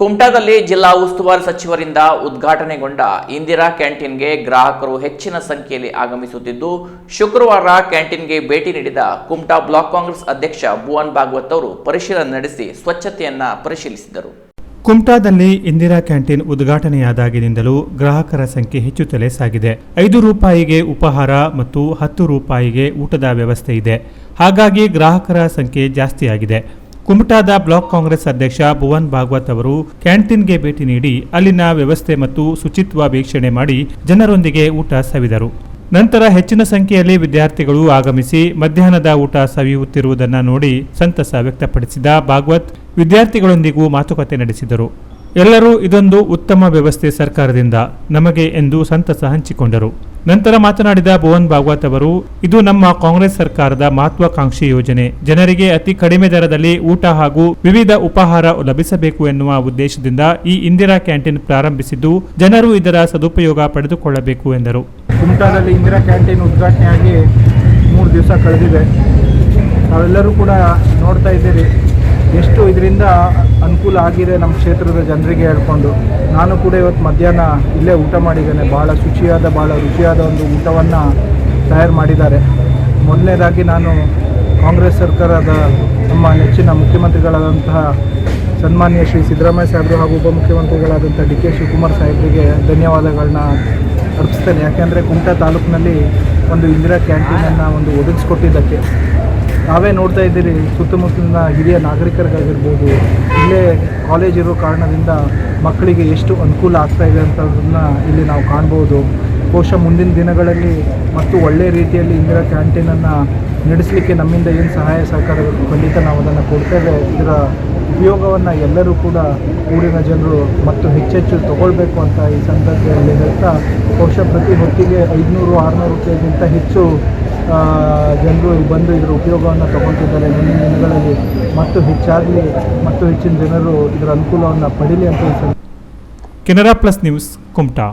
ಕುಮಟಾದಲ್ಲಿ ಜಿಲ್ಲಾ ಉಸ್ತುವಾರಿ ಸಚಿವರಿಂದ ಉದ್ಘಾಟನೆಗೊಂಡ ಇಂದಿರಾ ಕ್ಯಾಂಟೀನ್ಗೆ ಗ್ರಾಹಕರು ಹೆಚ್ಚಿನ ಸಂಖ್ಯೆಯಲ್ಲಿ ಆಗಮಿಸುತ್ತಿದ್ದು, ಶುಕ್ರವಾರ ಕ್ಯಾಂಟೀನ್ಗೆ ಭೇಟಿ ನೀಡಿದ ಕುಮಟಾ ಬ್ಲಾಕ್ ಕಾಂಗ್ರೆಸ್ ಅಧ್ಯಕ್ಷ ಭುವನ್ ಭಾಗವತ್ ಅವರು ಪರಿಶೀಲನೆ ನಡೆಸಿ ಸ್ವಚ್ಛತೆಯನ್ನ ಪರಿಶೀಲಿಸಿದರು. ಕುಮಟಾದಲ್ಲಿ ಇಂದಿರಾ ಕ್ಯಾಂಟೀನ್ ಉದ್ಘಾಟನೆಯಾದಾಗಿನಿಂದಲೂ ಗ್ರಾಹಕರ ಸಂಖ್ಯೆ ಹೆಚ್ಚುತ್ತಲೇ ಸಾಗಿದೆ ಐದು ರೂಪಾಯಿಗೆ ಉಪಹಾರ ಮತ್ತು ಹತ್ತು ರೂಪಾಯಿಗೆ ಊಟದ ವ್ಯವಸ್ಥೆ ಇದೆ. ಹಾಗಾಗಿ ಗ್ರಾಹಕರ ಸಂಖ್ಯೆ ಜಾಸ್ತಿಯಾಗಿದೆ. ಕುಮಟಾದ ಬ್ಲಾಕ್ ಕಾಂಗ್ರೆಸ್ ಅಧ್ಯಕ್ಷ ಭುವನ್ ಭಾಗವತ್ ಅವರು ಕ್ಯಾಂಟೀನ್ಗೆ ಭೇಟಿ ನೀಡಿ ಅಲ್ಲಿನ ವ್ಯವಸ್ಥೆ ಮತ್ತು ಶುಚಿತ್ವ ವೀಕ್ಷಣೆ ಮಾಡಿ ಜನರೊಂದಿಗೆ ಊಟ ಸವಿದರು. ನಂತರ ಹೆಚ್ಚಿನ ಸಂಖ್ಯೆಯಲ್ಲಿ ವಿದ್ಯಾರ್ಥಿಗಳು ಆಗಮಿಸಿ ಮಧ್ಯಾಹ್ನದ ಊಟ ಸವಿಯುತ್ತಿರುವುದನ್ನು ನೋಡಿ ಸಂತಸ ವ್ಯಕ್ತಪಡಿಸಿದ ಭಾಗವತ್ ವಿದ್ಯಾರ್ಥಿಗಳೊಂದಿಗೂ ಮಾತುಕತೆ ನಡೆಸಿದರು. ಎಲ್ಲರೂ ಇದೊಂದು ಉತ್ತಮ ವ್ಯವಸ್ಥೆ ಸರ್ಕಾರದಿಂದ ನಮಗೆ ಎಂದು ಸಂತಸ ಹಂಚಿಕೊಂಡರು. ನಂತರ ಮಾತನಾಡಿದ ಭುವನ್ ಭಾಗವತ್ ಅವರು, ಇದು ನಮ್ಮ ಕಾಂಗ್ರೆಸ್ ಸರ್ಕಾರದ ಮಹತ್ವಾಕಾಂಕ್ಷಿ ಯೋಜನೆ. ಜನರಿಗೆ ಅತಿ ಕಡಿಮೆ ದರದಲ್ಲಿ ಊಟ ಹಾಗೂ ವಿವಿಧ ಉಪಹಾರ ಲಭಿಸಬೇಕು ಎನ್ನುವ ಉದ್ದೇಶದಿಂದ ಈ ಇಂದಿರಾ ಕ್ಯಾಂಟೀನ್ ಪ್ರಾರಂಭಿಸಿದ್ದು, ಜನರು ಇದರ ಸದುಪಯೋಗ ಪಡೆದುಕೊಳ್ಳಬೇಕು ಎಂದರು. ಕುಮಟಾದಲ್ಲಿ ಇಂದಿರಾ ಕ್ಯಾಂಟೀನ್ ಉದ್ಘಾಟನೆಯಾಗಿ ಮೂರು ದಿವಸ ಕಳೆದಿದೆ. ನಾವೆಲ್ಲರೂ ಕೂಡ ನೋಡ್ತಾ ಇದ್ದೀರಿ. ಎಷ್ಟು ಇದರಿಂದ ಅನುಕೂಲ ಆಗಿದೆ ನಮ್ಮ ಕ್ಷೇತ್ರದ ಜನರಿಗೆ ಹೇಳ್ಕೊಂಡು, ನಾನು ಕೂಡ ಇವತ್ತು ಮಧ್ಯಾಹ್ನ ಇಲ್ಲೇ ಊಟ ಮಾಡಿದ್ದೇನೆ. ಭಾಳ ಶುಚಿಯಾದ ಭಾಳ ರುಚಿಯಾದ ಒಂದು ಊಟವನ್ನು ತಯಾರು ಮಾಡಿದ್ದಾರೆ. ಮೊದಲನೇದಾಗಿ ನಾನು ಕಾಂಗ್ರೆಸ್ ಸರ್ಕಾರದ ನಮ್ಮ ನೆಚ್ಚಿನ ಮುಖ್ಯಮಂತ್ರಿಗಳಾದಂತಹ ಸನ್ಮಾನ್ಯ ಶ್ರೀ ಸಿದ್ದರಾಮಯ್ಯ ಸಾಹೇಬರು ಹಾಗೂ ಉಪಮುಖ್ಯಮಂತ್ರಿಗಳಾದಂಥ ಡಿ ಕೆ ಶಿವಕುಮಾರ್ ಸಾಹೇಬರಿಗೆ ಧನ್ಯವಾದಗಳನ್ನ ಅರ್ಪಿಸ್ತೇನೆ. ಯಾಕೆಂದರೆ ಕುಮಟಾ ತಾಲೂಕಿನಲ್ಲಿ ಒಂದು ಇಂದಿರಾ ಕ್ಯಾಂಟೀನನ್ನು ಒಂದು ಒದಗಿಸ್ಕೊಟ್ಟಿದ್ದಕ್ಕೆ ನಾವೇ ನೋಡ್ತಾ ಇದ್ದೀರಿ, ಸುತ್ತಮುತ್ತಲಿನ ಹಿರಿಯ ನಾಗರಿಕರಿಗಾಗಿರ್ಬೋದು, ಇಲ್ಲೇ ಕಾಲೇಜ್ ಇರೋ ಕಾರಣದಿಂದ ಮಕ್ಕಳಿಗೆ ಎಷ್ಟು ಅನುಕೂಲ ಆಗ್ತಾ ಇದೆ ಅಂತದನ್ನು ಇಲ್ಲಿ ನಾವು ಕಾಣ್ಬೋದು. ಬಹುಶಃ ಮುಂದಿನ ದಿನಗಳಲ್ಲಿ ಮತ್ತು ಒಳ್ಳೆಯ ರೀತಿಯಲ್ಲಿ ಇಂದಿರಾ ಕ್ಯಾಂಟೀನನ್ನು ನಡೆಸಲಿಕ್ಕೆ ನಮ್ಮಿಂದ ಏನು ಸಹಾಯ ಸಹಕಾರ ಬೇಕು ಖಂಡಿತ ನಾವು ಅದನ್ನು ಕೊಡ್ತೇವೆ ಇದರ ಉಪಯೋಗವನ್ನು ಎಲ್ಲರೂ ಕೂಡ ಊರಿನ ಜನರು ಮತ್ತು ಹೆಚ್ಚೆಚ್ಚು ತಗೊಳ್ಬೇಕು ಅಂತ ಈ ಸಂದರ್ಭದಲ್ಲಿ ಹೇಳ್ತಾ, ಬಹುಶಃ ಪ್ರತಿ ಹೊತ್ತಿಗೆ ಐದುನೂರು, ಆರುನೂರು ರೂಪಾಯಿಗಿಂತ ಹೆಚ್ಚು ಜನರು ಬಂದು ಇದರ ಉಪಯೋಗವನ್ನು ತಗೊಳ್ತಿದ್ದಾರೆ. ಮುಂದಿನ ದಿನಗಳಲ್ಲಿ ಮತ್ತು ಹೆಚ್ಚಾಗಲಿ ಮತ್ತು ಹೆಚ್ಚಿನ ಜನರು ಇದರ ಅನುಕೂಲವನ್ನು ಪಡೀಲಿ ಅಂತ ಕೆನರಾ ಪ್ಲಸ್ ನ್ಯೂಸ್ ಕುಮಟಾ.